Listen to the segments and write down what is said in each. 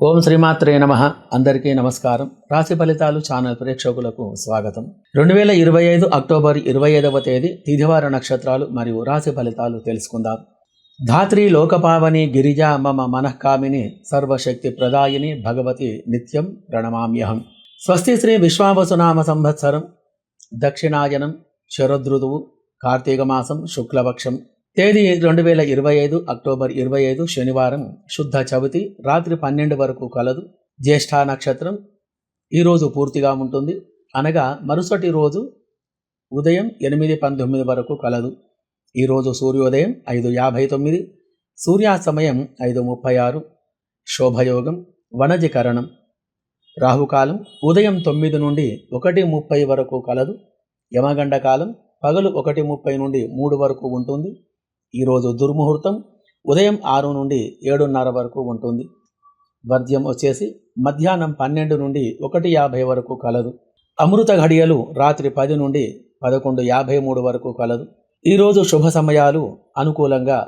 ఓం శ్రీమాత్రే నమ. అందరికీ నమస్కారం. రాశి ఫలితాలు ఛానల్ ప్రేక్షకులకు స్వాగతం. రెండు వేల ఇరవై ఐదు అక్టోబర్ ఇరవై ఐదవ తేదీ తిథివార నక్షత్రాలు మరియు రాశి ఫలితాలు తెలుసుకుందాం. ధాత్రి లోకపావని గిరిజా మమ మనఃకామిని సర్వశక్తి ప్రదాయిని భగవతి నిత్యం ప్రణమామ్యహం. స్వస్తి శ్రీ విశ్వావసునామ సంవత్సరం దక్షిణాయనం శరదృతువు కార్తీక మాసం శుక్లపక్షం తేదీ రెండు వేల ఇరవై ఐదు అక్టోబర్ ఇరవై ఐదు శనివారం శుద్ధ చవితి రాత్రి పన్నెండు వరకు కలదు. జ్యేష్ఠ నక్షత్రం ఈరోజు పూర్తిగా ఉంటుంది. అనగా మరుసటి రోజు ఉదయం ఎనిమిది పంతొమ్మిది వరకు కలదు. ఈరోజు సూర్యోదయం ఐదు యాభై తొమ్మిది సూర్యాస్తమయం ఐదు ముప్పై ఆరు. శోభయోగం వనజీకరణం. రాహుకాలం ఉదయం తొమ్మిది నుండి ఒకటి ముప్పై వరకు కలదు. యమగండ కాలం పగలు ఒకటి ముప్పై నుండి మూడు వరకు ఉంటుంది. ఈరోజు దుర్ముహూర్తం ఉదయం ఆరు నుండి ఏడున్నర వరకు ఉంటుంది. వర్ధ్యం వచ్చేసి మధ్యాహ్నం పన్నెండు నుండి ఒకటి యాభై వరకు కలదు. అమృత ఘడియలు రాత్రి పది నుండి పదకొండు యాభై మూడు వరకు కలదు. ఈరోజు శుభ సమయాలు అనుకూలంగా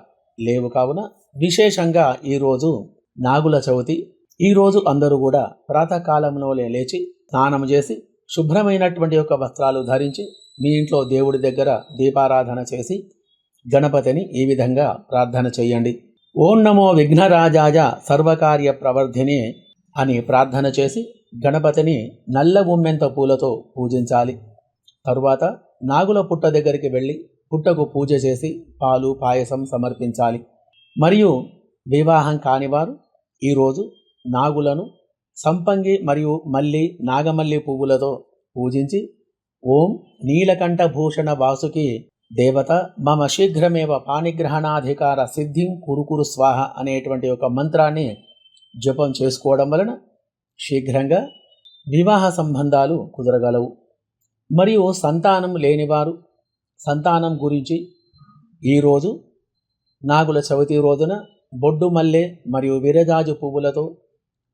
లేవు కావున విశేషంగా ఈరోజు నాగుల చవితి. ఈరోజు అందరూ కూడా ప్రాతకాలంలోనే లేచి స్నానం చేసి శుభ్రమైనటువంటి యొక్క వస్త్రాలు ధరించి మీ ఇంట్లో దేవుడి దగ్గర దీపారాధన చేసి గణపతిని ఈ విధంగా ప్రార్థన చేయండి. ఓం నమో విఘ్నరాజాయ సర్వకార్య ప్రవర్ధిని అని ప్రార్థన చేసి గణపతిని నల్ల ఉమ్మెంత పూలతో పూజించాలి. తరువాత నాగుల పుట్ట దగ్గరికి వెళ్ళి పుట్టకు పూజ చేసి పాలు పాయసం సమర్పించాలి. మరియు వివాహం కానివారు ఈరోజు నాగులను సంపంగి మరియు మల్లి నాగమల్లి పువ్వులతో పూజించి ఓం నీలకంఠభూషణ వాసుకి దేవత మమ శీఘ్రమేవ పాణిగ్రహణాధికార సిద్ధిం కురుకురు స్వాహ అనేటువంటి ఒక మంత్రాన్ని జపం చేసుకోవడం వలన శీఘ్రంగా వివాహ సంబంధాలు కుదరగలవు. మరియు సంతానం లేనివారు సంతానం గురించి ఈరోజు నాగుల చవితి రోజున బొడ్డు మల్లె మరియు విరజాజు పువ్వులతో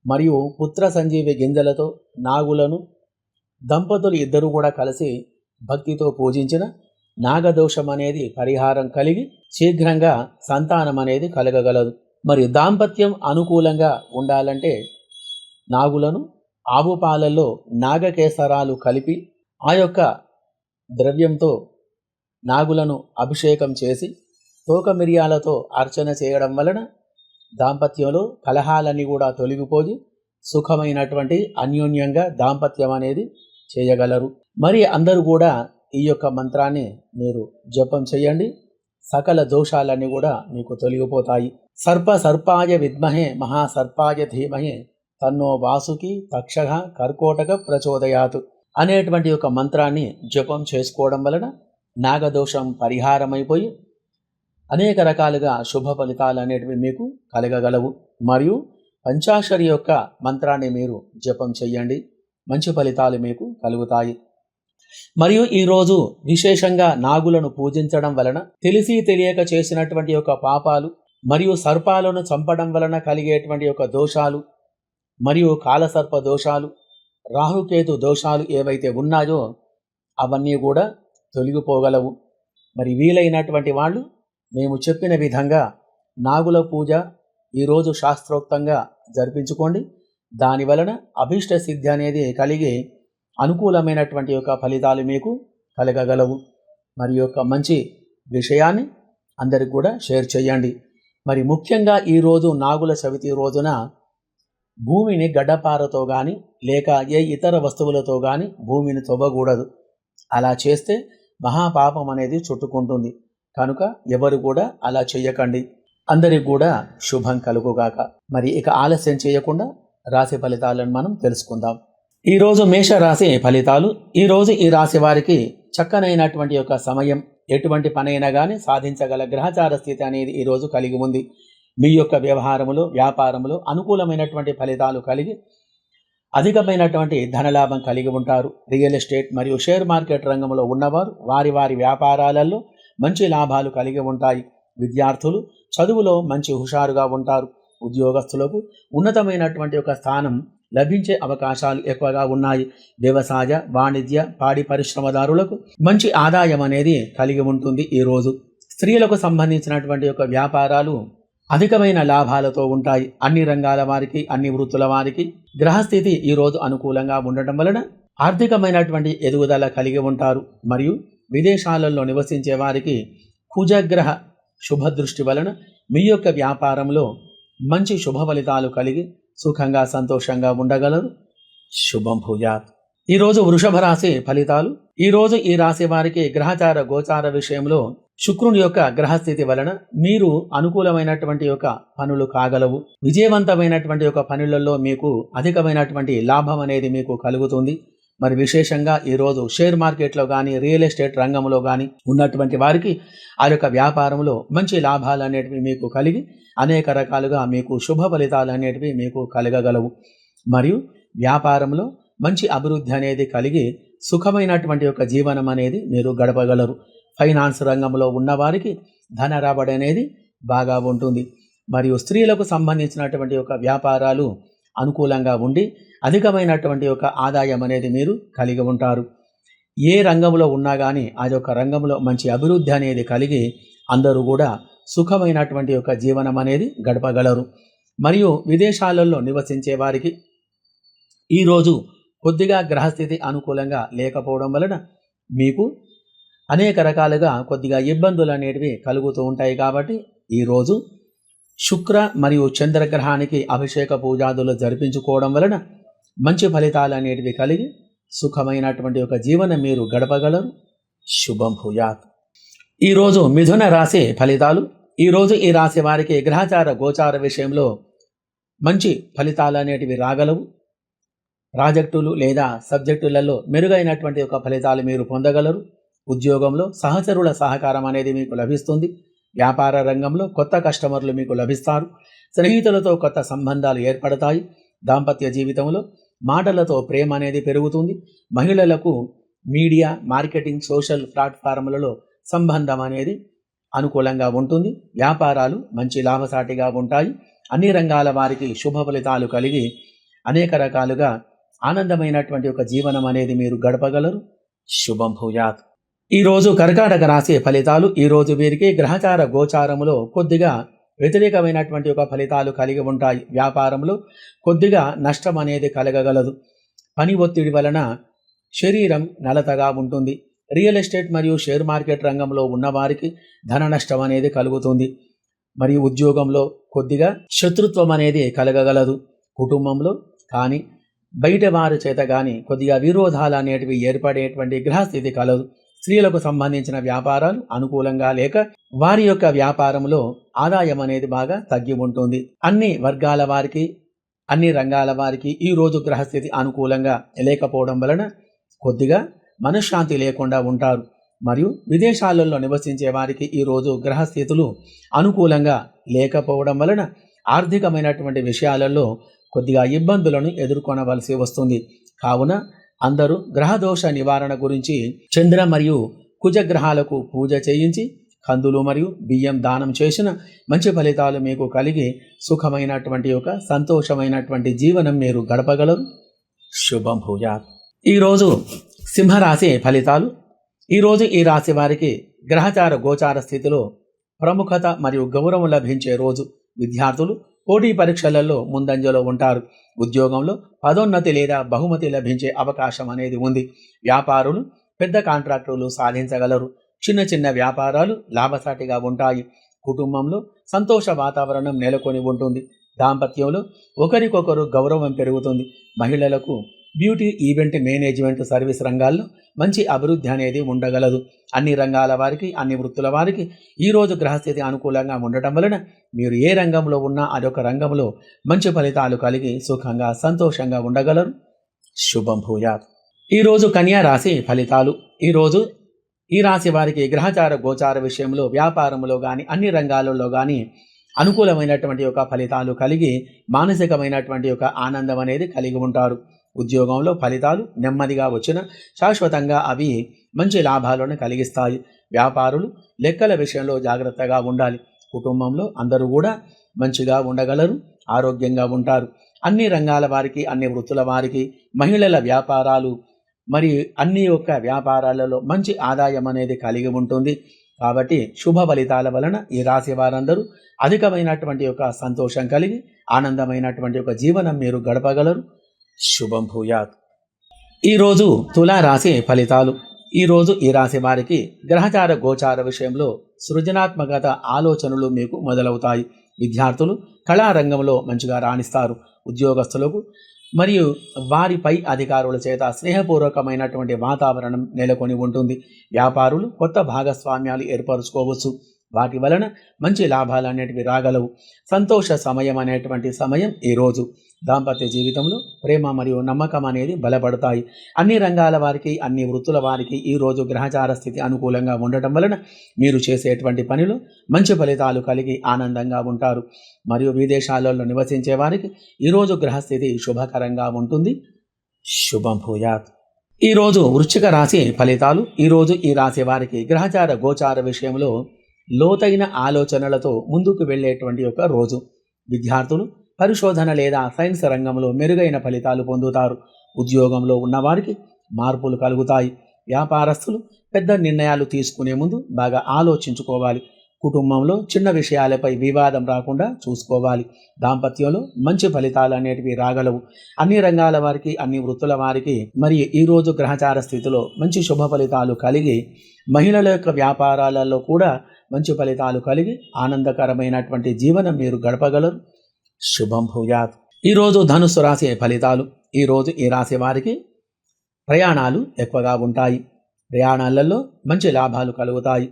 మరియు పుత్ర సంజీవి గింజలతో నాగులను దంపతులు ఇద్దరు కూడా కలిసి భక్తితో పూజించిన నాగదోషం అనేది పరిహారం కలిగి శీఘ్రంగా సంతానం అనేది కలగగలదు. మరి దాంపత్యం అనుకూలంగా ఉండాలంటే నాగులను ఆవు పాలల్లో నాగకేసరాలు కలిపి ఆ యొక్క ద్రవ్యంతో నాగులను అభిషేకం చేసి తోక మిరియాలతో అర్చన చేయడం వలన దాంపత్యంలో కలహాలన్నీ కూడా తొలగిపోయి సుఖమైనటువంటి అన్యోన్యంగా దాంపత్యం అనేది చేయగలరు. మరి అందరూ కూడా ఈ యొక్క మంత్రాన్ని మీరు జపం చేయండి. సకల దోషాలన్నీ కూడా మీకు తొలగిపోతాయి. సర్ప సర్పాయ విద్మహే మహాసర్పాయ ధీమహే తన్నో వాసుకి తక్ష కర్కోటక ప్రచోదయాతు అనేటువంటి ఒక మంత్రాన్ని జపం చేసుకోవడం వలన నాగదోషం పరిహారమైపోయి అనేక రకాలుగా శుభ ఫలితాలు అనేటివి మీకు కలగగలవు. మరియు పంచాక్షరి యొక్క మంత్రాన్ని మీరు జపం చెయ్యండి మంచి ఫలితాలు మీకు కలుగుతాయి. మరియు ఈరోజు విశేషంగా నాగులను పూజించడం వలన తెలిసి తెలియక చేసినటువంటి యొక్క పాపాలు మరియు సర్పాలను చంపడం వలన కలిగేటువంటి యొక్క దోషాలు మరియు కాలసర్ప దోషాలు రాహుకేతు దోషాలు ఏవైతే ఉన్నాయో అవన్నీ కూడా తొలగిపోగలవు. మరి వీలైనటువంటి వాళ్ళు మేము చెప్పిన విధంగా నాగుల పూజ ఈరోజు శాస్త్రోక్తంగా జరిపించుకోండి. దాని వలన అభీష్ట సిద్ధి అనేది కలిగి అనుకూలమైనటువంటి యొక్క ఫలితాలు మీకు కలగగలవు. మరి యొక్క మంచి విషయాన్ని అందరికి కూడా షేర్ చేయండి. మరి ముఖ్యంగా ఈరోజు నాగుల చవితి రోజున భూమిని గడ్డపారతో కానీ లేక ఏ ఇతర వస్తువులతో కానీ భూమిని తవ్వకూడదు. అలా చేస్తే మహాపాపం అనేది చుట్టుకుంటుంది. కనుక ఎవరు కూడా అలా చేయకండి అందరికి కూడా శుభం కలుగుగాక. మరి ఇక ఆలస్యం చేయకుండా రాశి ఫలితాలను మనం తెలుసుకుందాం. ఈరోజు మేష రాశి ఫలితాలు ఈరోజు ఈ రాశి వారికి చక్కనైనటువంటి యొక్క సమయం ఎటువంటి పనైనా కానీ సాధించగల గ్రహచార స్థితి అనేది ఈరోజు కలిగి ఉంది. మీ యొక్క వ్యవహారములో వ్యాపారములో అనుకూలమైనటువంటి ఫలితాలు కలిగి అధికమైనటువంటి ధనలాభం కలిగి ఉంటారు. రియల్ ఎస్టేట్ మరియు షేర్ మార్కెట్ రంగంలో ఉన్నవారు వారి వారి వ్యాపారాలలో మంచి లాభాలు కలిగి ఉంటాయి. విద్యార్థులు చదువులో మంచి హుషారుగా ఉంటారు. ఉద్యోగస్తులకు ఉన్నతమైనటువంటి ఒక స్థానం లభించే అవకాశాలు ఎక్కువగా ఉన్నాయి. వ్యవసాయ వాణిజ్య పాడి పరిశ్రమదారులకు మంచి ఆదాయం అనేది కలిగి ఉంటుంది ఈరోజు స్త్రీలకు సంబంధించినటువంటి యొక్క వ్యాపారాలు అధికమైన లాభాలతో ఉంటాయి. అన్ని రంగాల వారికి అన్ని వృత్తుల వారికి గ్రహస్థితి ఈరోజు అనుకూలంగా ఉండటం వలన ఆర్థికమైనటువంటి ఎదుగుదల కలిగి ఉంటారు. మరియు విదేశాలలో నివసించే వారికి కుజగ్రహ శుభదృష్టి వలన మీ యొక్క వ్యాపారంలో మంచి శుభ ఫలితాలు కలిగి సుఖంగా సంతోషంగా ఉండగలరు. శుభం భూయాత్. ఈరోజు వృషభ రాశి ఫలితాలు. ఈరోజు ఈ రాశి వారికి గ్రహచార గోచార విషయంలో శుక్రుని యొక్క గ్రహస్థితి వలన మీరు అనుకూలమైనటువంటి యొక్క పనులు కాగలవు. విజయవంతమైనటువంటి యొక్క పనులలో మీకు అధికమైనటువంటి లాభం అనేది మీకు కలుగుతుంది. మరి విశేషంగా ఈరోజు షేర్ మార్కెట్లో కానీ రియల్ ఎస్టేట్ రంగంలో కానీ ఉన్నటువంటి వారికి ఆ యొక్క వ్యాపారంలో మంచి లాభాలు అనేటివి మీకు కలిగి అనేక రకాలుగా మీకు శుభ ఫలితాలు అనేటివి మీకు కలగగలవు. మరియు వ్యాపారంలో మంచి అభివృద్ధి అనేది కలిగి సుఖమైనటువంటి యొక్క జీవనం అనేది మీరు గడపగలరు. ఫైనాన్స్ రంగంలో ఉన్నవారికి ధన రాబడి అనేది బాగా ఉంటుంది. మరియు స్త్రీలకు సంబంధించినటువంటి యొక్క వ్యాపారాలు అనుకూలంగా ఉండి అధికమైనటువంటి ఒక ఆదాయం అనేది మీరు కలిగి ఉంటారు. ఏ రంగంలో ఉన్నా కానీ అది ఒక రంగంలో మంచి అభివృద్ధి అనేది కలిగి అందరూ కూడా సుఖమైనటువంటి ఒక జీవనం అనేది గడపగలరు. మరియు విదేశాలలో నివసించే వారికి ఈరోజు కొద్దిగా గ్రహస్థితి అనుకూలంగా లేకపోవడం వలన మీకు అనేక రకాలుగా కొద్దిగా ఇబ్బందులు అనేటివి కలుగుతూ ఉంటాయి కాబట్టి ఈరోజు శుక్ర మరియు చంద్రగ్రహానికి అభిషేక పూజాదులు జరిపించుకోవడం వలన మంచి ఫలితాలు అనేటివి కలిగి సుఖమైనటువంటి ఒక జీవనం మీరు గడపగలరు. శుభం భూయాత్. ఈరోజు మిథున రాశి ఫలితాలు. ఈరోజు ఈ రాశి వారికి గ్రహచార గోచార విషయంలో మంచి ఫలితాలు అనేటివి రాగలవు. ప్రాజెక్టులు లేదా సబ్జెక్టులలో మెరుగైనటువంటి ఒక ఫలితాలు మీరు పొందగలరు. ఉద్యోగంలో సహచరుల సహకారం అనేది మీకు లభిస్తుంది. వ్యాపార రంగంలో కొత్త కస్టమర్లు మీకు లభిస్తారు. స్నేహితులతో కొత్త సంబంధాలు ఏర్పడతాయి. దాంపత్య జీవితంలో మాటలతో ప్రేమ అనేది పెరుగుతుంది. మహిళలకు మీడియా మార్కెటింగ్ సోషల్ ప్లాట్ఫామ్లలో సంబంధం అనేది అనుకూలంగా ఉంటుంది. వ్యాపారాలు మంచి లాభసాటిగా ఉంటాయి. అన్ని రంగాల వారికి శుభ ఫలితాలు కలిగి అనేక రకాలుగా ఆనందమైనటువంటి ఒక జీవనం అనేది మీరు గడపగలరు. శుభం భూయాత్. ఈరోజు కర్కాటక రాశి ఫలితాలు ఈరోజు వీరికి గ్రహచార గోచారములో కొద్దిగా వ్యతిరేకమైనటువంటి ఒక ఫలితాలు కలిగి ఉంటాయి. వ్యాపారంలో కొద్దిగా నష్టం అనేది కలగగలదు. పని ఒత్తిడి వలన శరీరం నలతగా ఉంటుంది. రియల్ ఎస్టేట్ మరియు షేర్ మార్కెట్ రంగంలో ఉన్నవారికి ధన నష్టం అనేది కలుగుతుంది. మరియు ఉద్యోగంలో కొద్దిగా శత్రుత్వం అనేది కలగగలదు. కుటుంబంలో కానీ బయట వారి చేత కానీ కొద్దిగా విరోధాలు అనేటివి ఏర్పడేటువంటి గ్రహస్థితి కలదు. స్త్రీలకు సంబంధించిన వ్యాపారాలు అనుకూలంగా లేక వారి యొక్క వ్యాపారంలో ఆదాయం అనేది బాగా తగ్గి ఉంటుంది. అన్ని వర్గాల వారికి అన్ని రంగాల వారికి ఈ రోజు గ్రహస్థితి అనుకూలంగా లేకపోవడం వలన కొద్దిగా మనశ్శాంతి లేకుండా ఉంటారు. మరియు విదేశాలలో నివసించే వారికి ఈరోజు గ్రహస్థితులు అనుకూలంగా లేకపోవడం వలన ఆర్థికమైనటువంటి విషయాలలో కొద్దిగా ఇబ్బందులను ఎదుర్కొనవలసి వస్తుంది. కావున అందరూ గ్రహదోష నివారణ గురించి చంద్ర మరియు కుజగ్రహాలకు పూజ చేయించి కందులు మరియు బియ్యం దానం చేసిన మంచి ఫలితాలు మీకు కలిగి సుఖమైనటువంటి ఒక సంతోషమైనటువంటి జీవనం మీరు గడపగలరు. శుభం భూయాత్. ఈరోజు సింహరాశి ఫలితాలు. ఈరోజు ఈ రాశి వారికి గ్రహచార గోచార స్థితిలో ప్రముఖత మరియు గౌరవం లభించే రోజు. విద్యార్థులు పోటీ పరీక్షలలో ముందంజలో ఉంటారు. ఉద్యోగంలో పదోన్నతి లేదా బహుమతి లభించే అవకాశం అనేది ఉంది. వ్యాపారులు పెద్ద కాంట్రాక్టులు సాధించగలరు. చిన్న చిన్న వ్యాపారాలు లాభసాటిగా ఉంటాయి. కుటుంబంలో సంతోష వాతావరణం నెలకొని ఉంటుంది. దాంపత్యంలో ఒకరికొకరు గౌరవం పెరుగుతుంది. మహిళలకు బ్యూటీ ఈవెంట్ మేనేజ్మెంట్ సర్వీస్ రంగాల్లో మంచి అభివృద్ధి అనేది ఉండగలదు. అన్ని రంగాల వారికి అన్ని వృత్తుల వారికి ఈరోజు గ్రహస్థితి అనుకూలంగా ఉండటం వలన మీరు ఏ రంగంలో ఉన్నా అదొక రంగంలో మంచి ఫలితాలు కలిగి సుఖంగా సంతోషంగా ఉండగలరు. శుభం భూయాత్. ఈరోజు కన్యా రాశి ఫలితాలు. ఈరోజు ఈ రాశి వారికి గ్రహచార గోచార విషయంలో వ్యాపారంలో కానీ అన్ని రంగాలలో కానీ అనుకూలమైనటువంటి యొక్క ఫలితాలు కలిగి మానసికమైనటువంటి యొక్క ఆనందం అనేది కలిగి ఉంటారు. ఉద్యోగంలో ఫలితాలు నెమ్మదిగా వచ్చిన శాశ్వతంగా అవి మంచి లాభాలను కలిగిస్తాయి. వ్యాపారులు లెక్కల విషయంలో జాగ్రత్తగా ఉండాలి. కుటుంబంలో అందరూ కూడా మంచిగా ఉండగలరు ఆరోగ్యంగా ఉంటారు. అన్ని రంగాల వారికి అన్ని వృత్తుల వారికి మహిళల వ్యాపారాలు మరి అన్ని యొక్క వ్యాపారాలలో మంచి ఆదాయం అనేది కలిగి ఉంటుంది. కాబట్టి శుభ ఫలితాల వలన ఈ రాశి వారందరూ అధికమైనటువంటి యొక్క సంతోషం కలిగి ఆనందమైనటువంటి యొక్క జీవనం మీరు గడపగలరు. శుభం భూయాత్. ఈరోజు తులారాశి ఫలితాలు. ఈరోజు ఈ రాశి వారికి గ్రహచార గోచార విషయంలో సృజనాత్మకత ఆలోచనలు మీకు మొదలవుతాయి. విద్యార్థులు కళారంగంలో మంచిగా రాణిస్తారు. ఉద్యోగస్తులకు మరియు వారిపై అధికారుల చేత స్నేహపూర్వకమైనటువంటి వాతావరణం నెలకొని ఉంటుంది. వ్యాపారులు కొత్త భాగస్వామ్యాలు ఏర్పరచుకోవచ్చు. వాటి వలన మంచి లాభాలు అనేటివి రాగలవు. సంతోష సమయం అనేటువంటి సమయం ఈరోజు దాంపత్య జీవితంలో ప్రేమ మరియు నమ్మకం అనేది బలపడతాయి. అన్ని రంగాల వారికి అన్ని వృత్తుల వారికి ఈరోజు గ్రహచార స్థితి అనుకూలంగా ఉండటం వలన మీరు చేసేటువంటి పనులు మంచి ఫలితాలు కలిగి ఆనందంగా ఉంటారు. మరియు విదేశాలలో నివసించే వారికి ఈరోజు గ్రహస్థితి శుభకరంగా ఉంటుంది. శుభం భూయాత్. ఈరోజు వృశ్చిక రాశి ఫలితాలు ఈరోజు ఈ రాశి వారికి గ్రహచార గోచార విషయంలో లోతైన ఆలోచనలతో ముందుకు వెళ్ళేటువంటి ఒక రోజు. విద్యార్థులు పరిశోధన లేదా సైన్స్ రంగంలో మెరుగైన ఫలితాలు పొందుతారు. ఉద్యోగంలో ఉన్నవారికి మార్పులు కలుగుతాయి. వ్యాపారస్తులు పెద్ద నిర్ణయాలు తీసుకునే ముందు బాగా ఆలోచించుకోవాలి. కుటుంబంలో చిన్న విషయాలపై వివాదం రాకుండా చూసుకోవాలి. దాంపత్యంలో మంచి ఫలితాలు అనేటివి రాగలవు. అన్ని రంగాల వారికి అన్ని వృత్తుల వారికి మరియు ఈరోజు గ్రహచార స్థితిలో మంచి శుభ ఫలితాలు కలిగి మహిళల యొక్క వ్యాపారాలలో కూడా మంచి ఫలితాలు కలిగి ఆనందకరమైనటువంటి జీవనం మీరు గడపగలరు. శుభం భూయాత్. ఈరోజు ధనుస్సు రాశి ఫలితాలు ఈరోజు ఈ రాశి వారికి ప్రయాణాలు ఎక్కువగా ఉంటాయి. ప్రయాణాలలో మంచి లాభాలు కలుగుతాయి.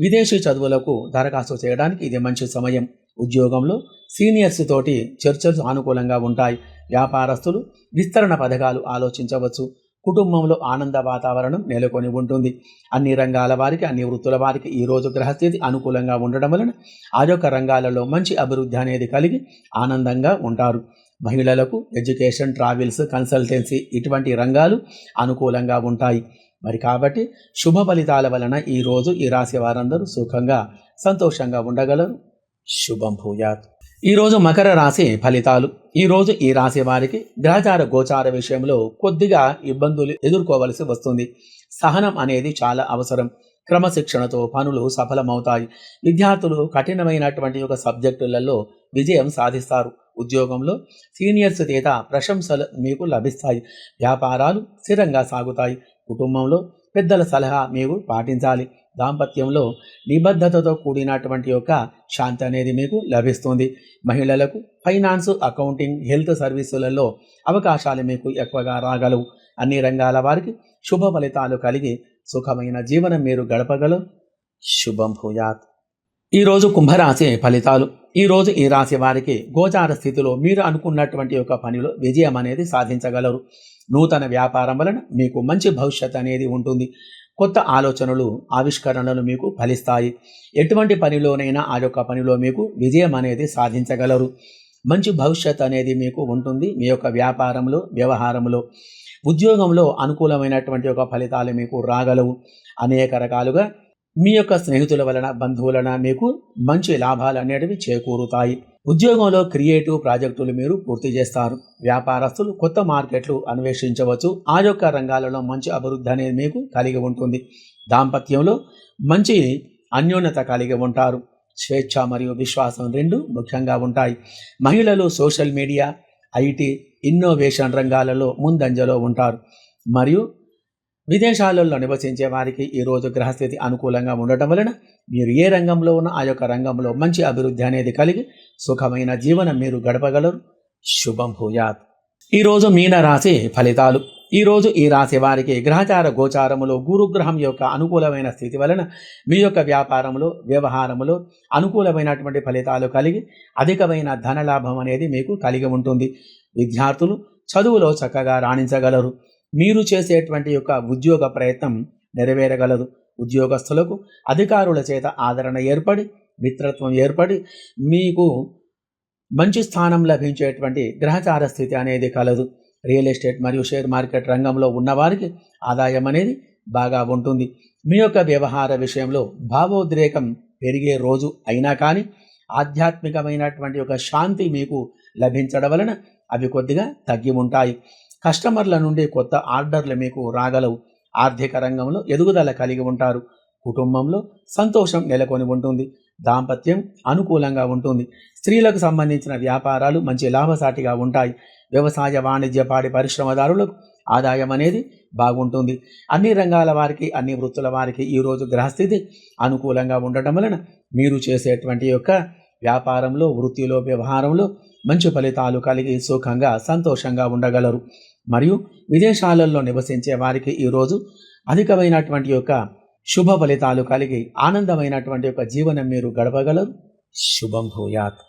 విదేశీ చదువులకు దరఖాస్తు చేయడానికి ఇది మంచి సమయం. ఉద్యోగంలో సీనియర్స్ తోటి చర్చలు అనుకూలంగా ఉంటాయి. వ్యాపారస్తులు విస్తరణ పథకాలు ఆలోచించవచ్చు. కుటుంబంలో ఆనంద వాతావరణం నెలకొని ఉంటుంది. అన్ని రంగాల వారికి అన్ని వృత్తుల వారికి ఈ రోజు గ్రహస్థితి అనుకూలంగా ఉండడం వలన ఆ యొక్క రంగాలలో మంచి అభివృద్ధి అనేది కలిగి ఆనందంగా ఉంటారు. మహిళలకు ఎడ్యుకేషన్ ట్రావెల్స్ కన్సల్టెన్సీ ఇటువంటి రంగాలు అనుకూలంగా ఉంటాయి. మరి కాబట్టి శుభ ఫలితాల వలన ఈరోజు ఈ రాశి వారందరూ సుఖంగా సంతోషంగా ఉండగలరు. శుభం భూయాత్. ఈరోజు మకర రాశి ఫలితాలు. ఈరోజు ఈ రాశి వారికి గ్రహచార గోచార విషయంలో కొద్దిగా ఇబ్బందులు ఎదుర్కోవలసి వస్తుంది. సహనం అనేది చాలా అవసరం. క్రమశిక్షణతో పనులు సఫలమవుతాయి. విద్యార్థులు కఠినమైనటువంటి ఒక సబ్జెక్టులలో విజయం సాధిస్తారు. ఉద్యోగంలో సీనియర్స్ చేత ప్రశంసలు మీకు లభిస్తాయి. వ్యాపారాలు స్థిరంగా సాగుతాయి. కుటుంబంలో పెద్దల సలహా మీరు పాటించాలి. దాంపత్యంలో నిబద్ధతతో కూడినటువంటి యొక్క శాంతి అనేది మీకు లభిస్తుంది. మహిళలకు ఫైనాన్స్ అకౌంటింగ్ హెల్త్ సర్వీసులలో అవకాశాలు మీకు ఎక్కువగా రాగలవు. అన్ని రంగాల వారికి శుభ ఫలితాలు కలిగి సుఖమైన జీవనం మీరు గడపగలరు. శుభం భూయాత్. ఈరోజు కుంభరాశి ఫలితాలు. ఈరోజు ఈ రాశి వారికి గోచార స్థితిలో మీరు అనుకున్నటువంటి యొక్క పనిలో విజయం అనేది సాధించగలరు. నూతన వ్యాపారం వలన మీకు మంచి భవిష్యత్ అనేది ఉంటుంది. కొత్త ఆలోచనలు ఆవిష్కరణలు మీకు ఫలిస్తాయి. ఎటువంటి పనిలోనైనా ఆ యొక్క పనిలో మీకు విజయం అనేది సాధించగలరు. మంచి భవిష్యత్ అనేది మీకు ఉంటుంది. మీ యొక్క వ్యాపారంలో వ్యవహారంలో ఉద్యోగంలో అనుకూలమైనటువంటి ఒక ఫలితాలు మీకు రాగలవు. అనేక రకాలుగా మీ యొక్క స్నేహితుల వలన బంధువులన మీకు మంచి లాభాలు అనేటివి చేకూరుతాయి. ఉద్యోగంలో క్రియేటివ్ ప్రాజెక్టులు మీరు పూర్తి చేస్తారు. వ్యాపారస్తులు కొత్త మార్కెట్లు అన్వేషించవచ్చు. ఆ యొక్క రంగాలలో మంచి అభివృద్ధి అనేది మీకు కలిగి ఉంటుంది. దాంపత్యంలో మంచి అన్యోన్యత కలిగి ఉంటారు. స్వేచ్ఛ మరియు విశ్వాసం రెండు ముఖ్యంగా ఉంటాయి. మహిళలు సోషల్ మీడియా ఐటీ ఇన్నోవేషన్ రంగాలలో ముందంజలో ఉంటారు. మరియు విదేశాలలో నివసించే వారికి ఈరోజు గ్రహస్థితి అనుకూలంగా ఉండటం వలన మీరు ఏ రంగంలో ఉన్న ఆ యొక్క రంగంలో మంచి అభివృద్ధి అనేది కలిగి సుఖమైన జీవనం మీరు గడపగలరు. శుభం భూయాత్. ఈరోజు మీన రాశి ఫలితాలు. ఈరోజు ఈ రాశి వారికి గ్రహచార గోచారములో గురుగ్రహం యొక్క అనుకూలమైన స్థితి వలన మీ యొక్క వ్యాపారంలో వ్యవహారములో అనుకూలమైనటువంటి ఫలితాలు కలిగి అధికమైన ధనలాభం అనేది మీకు కలిగి ఉంటుంది. విద్యార్థులు చదువులో చక్కగా రాణించగలరు. మీరు చేసేటువంటి యొక్క ఉద్యోగ ప్రయత్నం నెరవేరగలదు. ఉద్యోగస్తులకు అధికారుల చేత ఆదరణ ఏర్పడి మిత్రత్వం ఏర్పడి మీకు మంచి స్థానం లభించేటువంటి గ్రహచార స్థితి అనేది కలదు. రియల్ ఎస్టేట్ మరియు షేర్ మార్కెట్ రంగంలో ఉన్నవారికి ఆదాయం అనేది బాగా ఉంటుంది. మీ యొక్క వ్యవహార విషయంలో భావోద్రేకం పెరిగే రోజు అయినా కానీ ఆధ్యాత్మికమైనటువంటి ఒక శాంతి మీకు లభించడం వలన అవి కొద్దిగా తగ్గి ఉంటాయి. కస్టమర్ల నుండి కొత్త ఆర్డర్లు మీకు రాగలవు. ఆర్థిక రంగంలో ఎదుగుదల కలిగి ఉంటారు. కుటుంబంలో సంతోషం నెలకొని ఉంటుంది. దాంపత్యం అనుకూలంగా ఉంటుంది. స్త్రీలకు సంబంధించిన వ్యాపారాలు మంచి లాభసాటిగా ఉంటాయి. వ్యవసాయ వాణిజ్య పాడి పరిశ్రమదారులకు ఆదాయం అనేది బాగుంటుంది. అన్ని రంగాల వారికి అన్ని వృత్తుల వారికి ఈరోజు గ్రహస్థితి అనుకూలంగా ఉండటం వలన మీరు చేసేటువంటి యొక్క వ్యాపారంలో వృత్తిలో వ్యవహారంలో మంచి ఫలితాలు కలిగి సుఖంగా సంతోషంగా ఉండగలరు. మరియు విదేశాలలో నివసించే వారికి ఈరోజు అధికమైనటువంటి యొక్క శుభ ఫలితాలు కలిగి ఆనందమైనటువంటి యొక్క జీవనం మీరు గడపగలరు. శుభం భూయాత్.